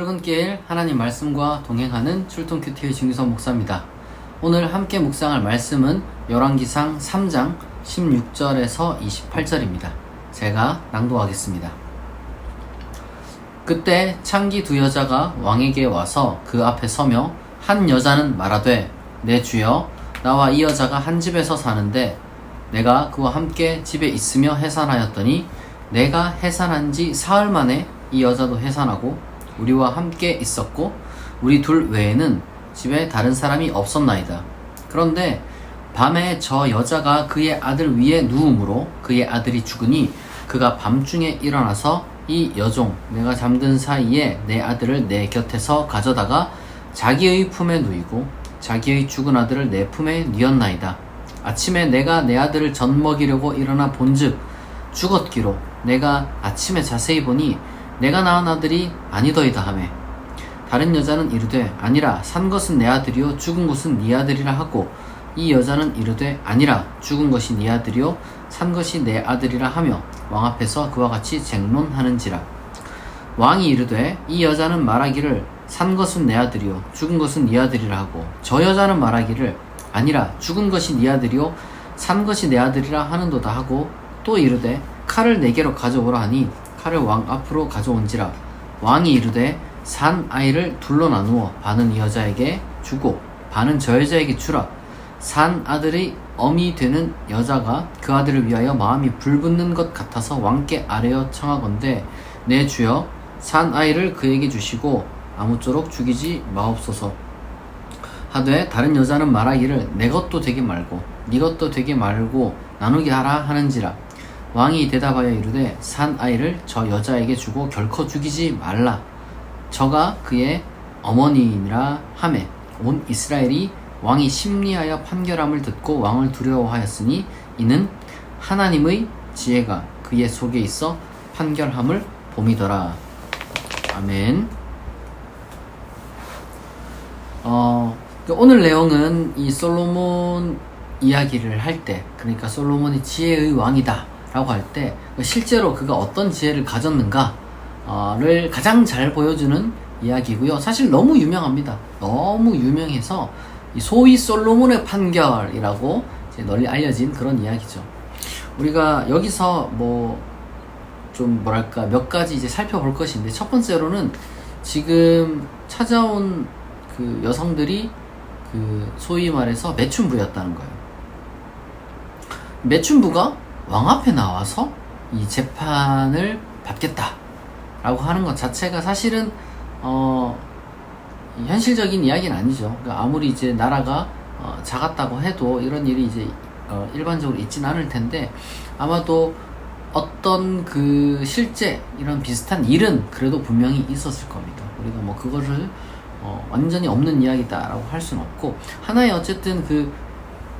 출근길 하나님 말씀과 동행하는 출동 큐티의 진규선 목사입니다. 오늘 함께 묵상할 말씀은 열왕기상 3장 16절에서 28절입니다. 제가 낭독하겠습니다. 그때 창기 두 여자가 왕에게 와서 그 앞에 서며 한 여자는 말하되 내 주여 나와 이 여자가 한 집에서 사는데 내가 그와 함께 집에 있으며 해산하였더니 내가 해산한 지 사흘 만에 이 여자도 해산하고 우리와 함께 있었고 우리 둘 외에는 집에 다른 사람이 없었나이다. 그런데 밤에 저 여자가 그의 아들 위에 누움으로 그의 아들이 죽으니 그가 밤중에 일어나서 이 여종 내가 잠든 사이에 내 아들을 내 곁에서 가져다가 자기의 품에 누이고 자기의 죽은 아들을 내 품에 뉘었나이다. 아침에 내가 내 아들을 젖 먹이려고 일어나 본즉 죽었기로 내가 아침에 자세히 보니 내가 낳은 아들이 아니더이다 하매. 다른 여자는 이르되 아니라 산 것은 내 아들이요 죽은 것은 네 아들이라 하고 이 여자는 이르되 아니라 죽은 것이 네 아들이요 산 것이 내 아들이라 하며 왕 앞에서 그와 같이 쟁론하는지라. 왕이 이르되 이 여자는 말하기를 산 것은 내 아들이요 죽은 것은 네 아들이라 하고 저 여자는 말하기를 아니라 죽은 것이 네 아들이요 산 것이 내 아들이라 하는도다 하고 또 이르되 칼을 네개로 가져오라 하니 칼을 왕 앞으로 가져온지라 왕이 이르되 산 아이를 둘로 나누어 반은 이 여자에게 주고 반은 저 여자에게 주라. 산 아들이 엄이 되는 여자가 그 아들을 위하여 마음이 불붙는 것 같아서 왕께 아뢰어 청하건대 내 주여 산 아이를 그에게 주시고 아무쪼록 죽이지 마옵소서. 하되 다른 여자는 말하기를 내 것도 되게 말고 네 것도 되게 말고 나누게 하라 하는지라 왕이 대답하여 이르되 산 아이를 저 여자에게 주고 결코 죽이지 말라 저가 그의 어머니이니라 하매 온 이스라엘이 왕이 심리하여 판결함을 듣고 왕을 두려워하였으니 이는 하나님의 지혜가 그의 속에 있어 판결함을 봄이더라. 아멘. 어, 그 오늘 내용은 이 솔로몬 이야기를 할 때, 그러니까 솔로몬이 지혜의 왕이다 라고 할 때, 실제로 그가 어떤 지혜를 가졌는가를 가장 잘 보여주는 이야기고요. 사실 너무 유명합니다. 너무 유명해서 소위 솔로몬의 판결이라고 널리 알려진 그런 이야기죠. 우리가 여기서 뭐 좀 뭐랄까 몇 가지 이제 살펴볼 것인데 첫 번째로는 지금 찾아온 그 여성들이 그 소위 말해서 매춘부였다는 거예요. 매춘부가 왕 앞에 나와서 이 재판을 받겠다라고 하는 것 자체가 사실은 어 현실적인 이야기는 아니죠. 그러니까 아무리 이제 나라가 어, 작았다고 해도 이런 일이 이제 어, 일반적으로 있진 않을 텐데 아마도 어떤 그 실제 이런 비슷한 일은 그래도 분명히 있었을 겁니다. 우리가 뭐 그거를 어, 완전히 없는 이야기다라고 할 수는 없고 하나의 어쨌든 그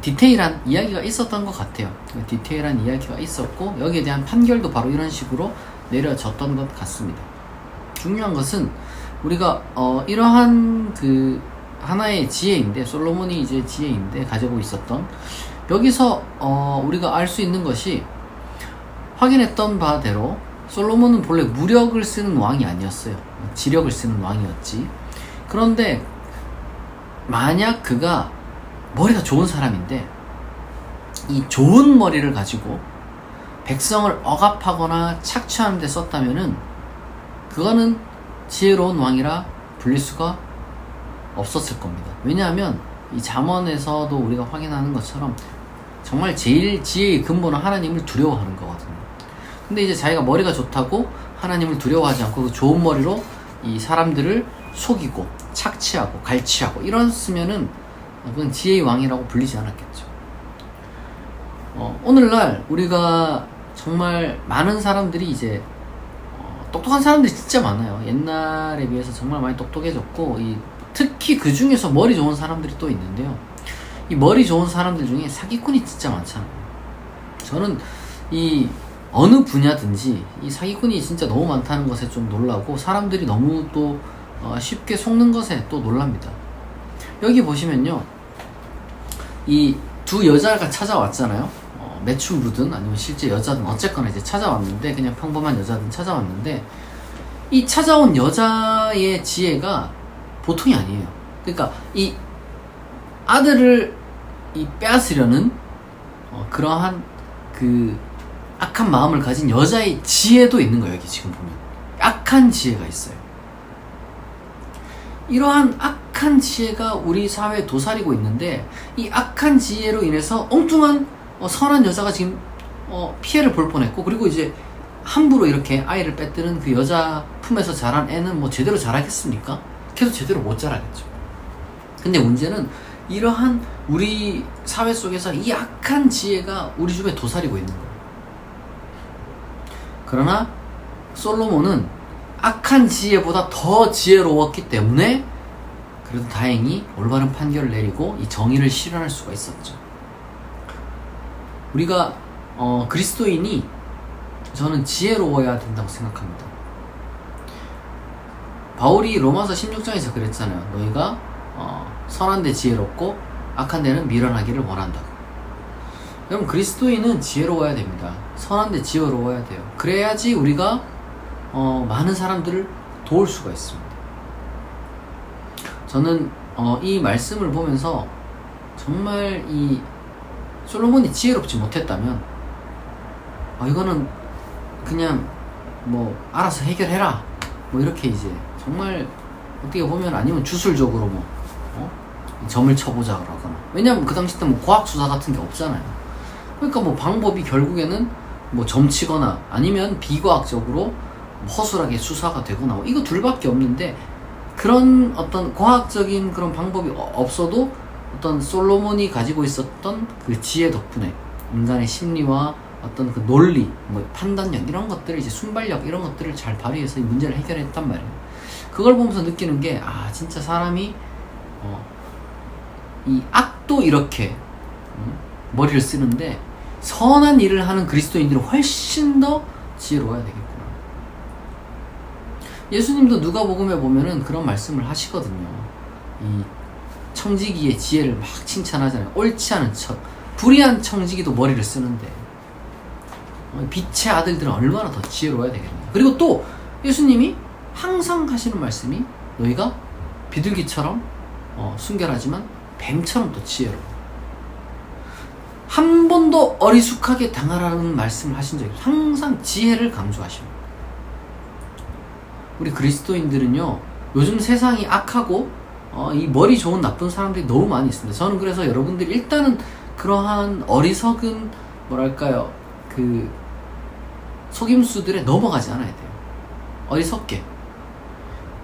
디테일한 이야기가 있었던 것 같아요. 그 디테일한 이야기가 있었고 여기에 대한 판결도 바로 이런 식으로 내려졌던 것 같습니다. 중요한 것은 우리가 어, 이러한 그 하나의 지혜인데 솔로몬이 이제 지혜인데 가지고 있었던 여기서 어, 우리가 알 수 있는 것이 확인했던 바대로 솔로몬은 본래 무력을 쓰는 왕이 아니었어요. 지력을 쓰는 왕이었지. 그런데 만약 그가 머리가 좋은 사람인데 이 좋은 머리를 가지고 백성을 억압하거나 착취하는 데 썼다면은 그거는 지혜로운 왕이라 불릴 수가 없었을 겁니다. 왜냐하면 이 잠언에서도 우리가 확인하는 것처럼 정말 제일 지혜의 근본은 하나님을 두려워하는 거거든요. 근데 이제 자기가 머리가 좋다고 하나님을 두려워하지 않고 그 좋은 머리로 이 사람들을 속이고 착취하고 갈취하고 이랬으면은 그건 지혜의 왕이라고 불리지 않았겠죠. 어, 오늘날 우리가 정말 많은 사람들이 이제 어, 똑똑한 사람들이 진짜 많아요. 옛날에 비해서 정말 많이 똑똑해졌고 이, 특히 그 중에서 머리 좋은 사람들이 또 있는데요. 이 머리 좋은 사람들 중에 사기꾼이 진짜 많잖아요. 저는 이 어느 분야든지 이 사기꾼이 진짜 너무 많다는 것에 좀 놀라고 사람들이 너무 또 어, 쉽게 속는 것에 또 놀랍니다. 여기 보시면요. 이 두 여자가 찾아왔잖아요. 어, 매춘부든 아니면 실제 여자든 어쨌거나 이제 찾아왔는데 그냥 평범한 여자든 찾아왔는데 이 찾아온 여자의 지혜가 보통이 아니에요. 그러니까 이 아들을 이 빼앗으려는 어, 그러한 그 악한 마음을 가진 여자의 지혜도 있는 거예요. 여기 지금 보면 악한 지혜가 있어요. 이러한 악 한 지혜가 우리 사회에 도사리고 있는데 이 악한 지혜로 인해서 엉뚱한 어, 선한 여자가 지금 어, 피해를 볼 뻔했고 그리고 이제 함부로 이렇게 아이를 뺏드는 그 여자 품에서 자란 애는 뭐 제대로 자라겠습니까? 계속 제대로 못 자라겠죠. 근데 문제는 이러한 우리 사회 속에서 이 악한 지혜가 우리 주변에 도사리고 있는 거예요. 그러나 솔로몬은 악한 지혜보다 더 지혜로웠기 때문에 그래도 다행히 올바른 판결을 내리고 이 정의를 실현할 수가 있었죠. 우리가 어, 그리스도인이 저는 지혜로워야 된다고 생각합니다. 바울이 로마서 16장에서 그랬잖아요. 너희가 어, 선한 데 지혜롭고 악한 데는 미련하기를 원한다고. 여러분 그리스도인은 지혜로워야 됩니다. 선한 데 지혜로워야 돼요. 그래야지 우리가 어, 많은 사람들을 도울 수가 있습니다. 저는 어, 이 말씀을 보면서 정말 이 솔로몬이 지혜롭지 못했다면 어, 이거는 그냥 뭐 알아서 해결해라. 뭐 이렇게 이제 정말 어떻게 보면 아니면 주술적으로 뭐 어? 점을 쳐보자 그러거나. 왜냐면 그 당시 때 뭐 과학 수사 같은 게 없잖아요. 그러니까 뭐 방법이 결국에는 뭐 점치거나 아니면 비과학적으로 허술하게 수사가 되거나 뭐 이거 둘밖에 없는데 그런 어떤 과학적인 그런 방법이 어- 없어도 어떤 솔로몬이 가지고 있었던 그 지혜 덕분에 인간의 심리와 어떤 그 논리, 뭐 판단력 이런 것들을 이제 순발력 이런 것들을 잘 발휘해서 이 문제를 해결했단 말이에요. 그걸 보면서 느끼는 게 아 진짜 사람이 어, 이 악도 이렇게 음, 머리를 쓰는데 선한 일을 하는 그리스도인들은 훨씬 더 지혜로워야 되겠구나. 예수님도 누가복음에 보면은 그런 말씀을 하시거든요. 이 청지기의 지혜를 막 칭찬하잖아요. 옳지 않은 척, 불의한 청지기도 머리를 쓰는데 어, 빛의 아들들은 얼마나 더 지혜로워야 되겠냐. 그리고 또 예수님이 항상 하시는 말씀이 너희가 비둘기처럼 어, 순결하지만 뱀처럼 또 지혜로워. 한 번도 어리숙하게 당하라는 말씀을 하신 적이. 항상 지혜를 강조하십니다. 우리 그리스도인들은요, 요즘 세상이 악하고, 어, 이 머리 좋은 나쁜 사람들이 너무 많이 있습니다. 저는 그래서 여러분들이 일단은 그러한 어리석은, 뭐랄까요, 그, 속임수들에 넘어가지 않아야 돼요. 어리석게.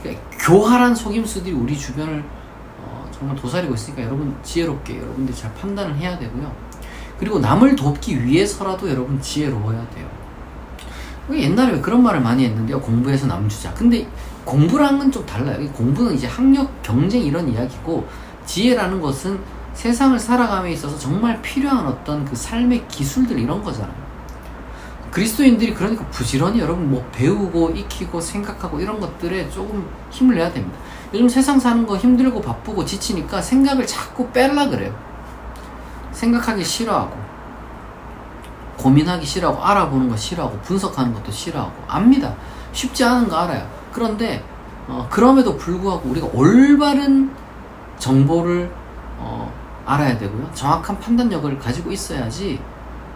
그러니까 교활한 속임수들이 우리 주변을 어, 정말 도사리고 있으니까 여러분 지혜롭게 여러분들이 잘 판단을 해야 되고요. 그리고 남을 돕기 위해서라도 여러분 지혜로워야 돼요. 왜 옛날에 왜 그런 말을 많이 했는데요. 공부해서 남주자. 근데 공부랑은 좀 달라요. 이 공부는 이제 학력, 경쟁 이런 이야기고 지혜라는 것은 세상을 살아감에 있어서 정말 필요한 어떤 그 삶의 기술들 이런 거잖아요. 그리스도인들이 그러니까 부지런히 여러분 뭐 배우고 익히고 생각하고 이런 것들에 조금 힘을 내야 됩니다. 요즘 세상 사는 거 힘들고 바쁘고 지치니까 생각을 자꾸 뺄라 그래요. 생각하기 싫어하고 고민하기 싫어하고 알아보는 거 싫어하고 분석하는 것도 싫어하고 압니다. 쉽지 않은 거 알아요. 그런데 어, 그럼에도 불구하고 우리가 올바른 정보를 어, 알아야 되고요. 정확한 판단력을 가지고 있어야지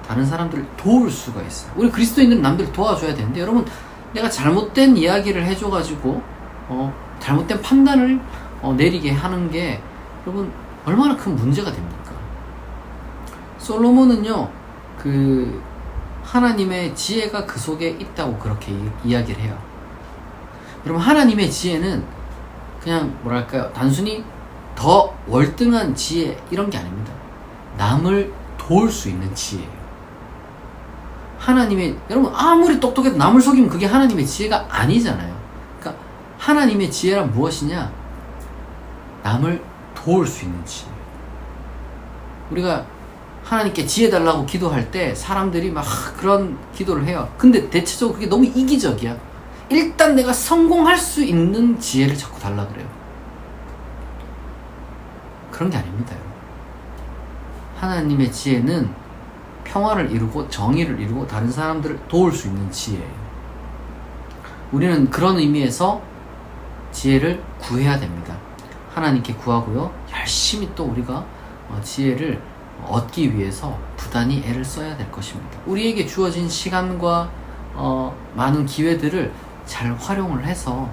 다른 사람들을 도울 수가 있어요. 우리 그리스도인들은 남들을 도와줘야 되는데 여러분 내가 잘못된 이야기를 해줘가지고 어, 잘못된 판단을 어, 내리게 하는 게 여러분 얼마나 큰 문제가 됩니까? 솔로몬은요 그 하나님의 지혜가 그 속에 있다고 그렇게 이- 이야기를 해요. 여러분 하나님의 지혜는 그냥 뭐랄까요 단순히 더 월등한 지혜 이런 게 아닙니다. 남을 도울 수 있는 지혜예요. 하나님의 여러분 아무리 똑똑해도 남을 속이면 그게 하나님의 지혜가 아니잖아요. 그러니까 하나님의 지혜란 무엇이냐? 남을 도울 수 있는 지혜. 우리가 하나님께 지혜 달라고 기도할 때 사람들이 막 그런 기도를 해요. 근데 대체적으로 그게 너무 이기적이야. 일단 내가 성공할 수 있는 지혜를 자꾸 달라 그래요. 그런 게 아닙니다. 하나님의 지혜는 평화를 이루고 정의를 이루고 다른 사람들을 도울 수 있는 지혜예요. 우리는 그런 의미에서 지혜를 구해야 됩니다. 하나님께 구하고요. 열심히 또 우리가 어, 지혜를 얻기 위해서 부단히 애를 써야 될 것입니다. 우리에게 주어진 시간과 어, 많은 기회들을 잘 활용을 해서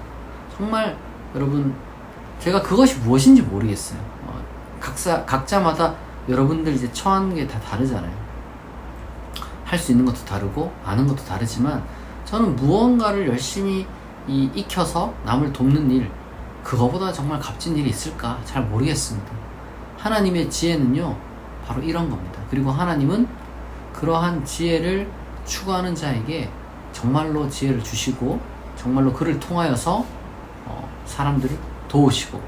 정말 여러분 제가 그것이 무엇인지 모르겠어요. 어, 각자 각자마다 여러분들 이제 처한 게 다 다르잖아요. 할 수 있는 것도 다르고 아는 것도 다르지만 저는 무언가를 열심히 이 익혀서 남을 돕는 일 그거보다 정말 값진 일이 있을까 잘 모르겠습니다. 하나님의 지혜는요 바로 이런 겁니다. 그리고 하나님은 그러한 지혜를 추구하는 자에게 정말로 지혜를 주시고 정말로 그를 통하여서 어, 사람들을 도우시고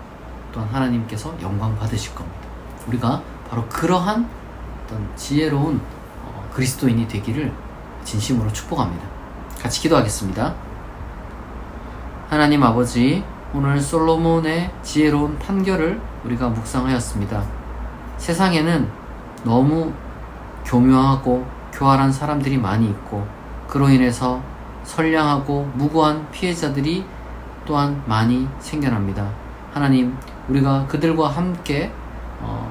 또한 하나님께서 영광 받으실 겁니다. 우리가 바로 그러한 어떤 지혜로운 어, 그리스도인이 되기를 진심으로 축복합니다. 같이 기도하겠습니다. 하나님 아버지, 오늘 솔로몬의 지혜로운 판결을 우리가 묵상하였습니다. 세상에는 너무 교묘하고 교활한 사람들이 많이 있고, 그로 인해서 선량하고 무고한 피해자들이 또한 많이 생겨납니다. 하나님, 우리가 그들과 함께, 어,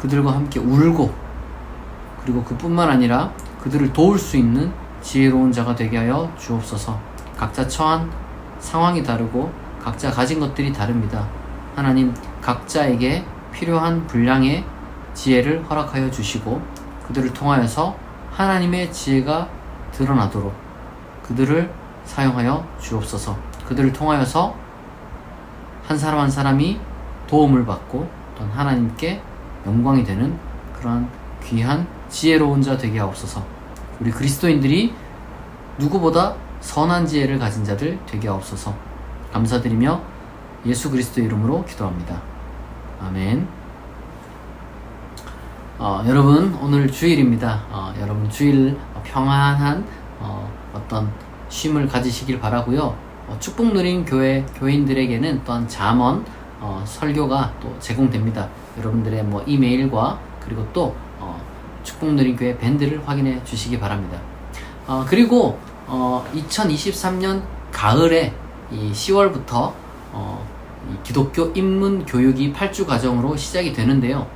그들과 함께 울고, 그리고 그뿐만 아니라 그들을 도울 수 있는 지혜로운 자가 되게 하여 주옵소서. 각자 처한 상황이 다르고 각자 가진 것들이 다릅니다. 하나님, 각자에게 필요한 분량의 지혜를 허락하여 주시고 그들을 통하여서 하나님의 지혜가 드러나도록 그들을 사용하여 주옵소서. 그들을 통하여서 한 사람 한 사람이 도움을 받고 또한 하나님께 영광이 되는 그러한 귀한 지혜로운 자 되게 하옵소서. 우리 그리스도인들이 누구보다 선한 지혜를 가진 자들 되게 하옵소서. 감사드리며 예수 그리스도 이름으로 기도합니다. 아멘. 어, 여러분 오늘 주일입니다. 어, 여러분 주일 평안한 어, 떤 쉼을 가지시길 바라고요. 어, 축복 누린 교회 교인들에게는 또한 잠언 어, 설교가 또 제공됩니다. 여러분들의 뭐 이메일과 그리고 또 어, 축복 누린 교회 밴드를 확인해 주시기 바랍니다. 어, 그리고 어, 2023년 가을에 이 10월부터 어, 이 기독교 입문 교육이 8주 과정으로 시작이 되는데요.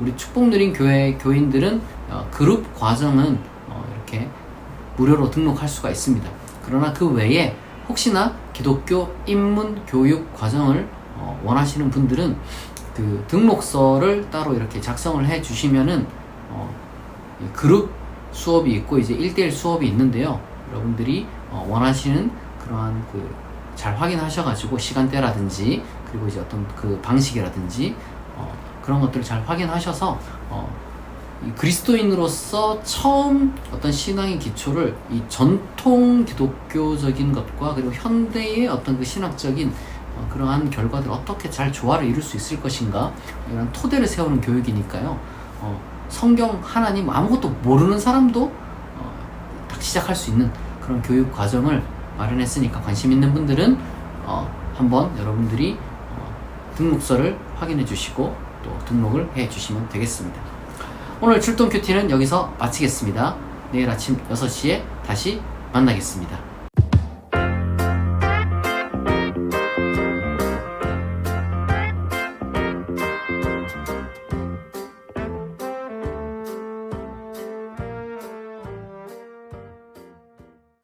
우리 축복 누린 교회 교인들은 어, 그룹 과정은 어, 이렇게 무료로 등록할 수가 있습니다. 그러나 그 외에 혹시나 기독교 입문 교육 과정을 어, 원하시는 분들은 그 등록서를 따로 이렇게 작성을 해 주시면은 어, 이 그룹 수업이 있고 이제 1대1 수업이 있는데요. 여러분들이 어, 원하시는 그러한 그 잘 확인하셔가지고 시간대라든지 그리고 이제 어떤 그 방식이라든지 어, 그런 것들을 잘 확인하셔서 어, 이 그리스도인으로서 처음 어떤 신앙의 기초를 이 전통 기독교적인 것과 그리고 현대의 어떤 그 신학적인 어, 그러한 결과들 어떻게 잘 조화를 이룰 수 있을 것인가 이런 토대를 세우는 교육이니까요. 어, 성경 하나님 아무것도 모르는 사람도 어, 딱 시작할 수 있는 그런 교육 과정을 마련했으니까 관심 있는 분들은 어, 한번 여러분들이 어, 등록서를 확인해 주시고 또 등록을 해 주시면 되겠습니다. 오늘 출동 큐티는 여기서 마치겠습니다. 내일 아침 6시에 다시 만나겠습니다.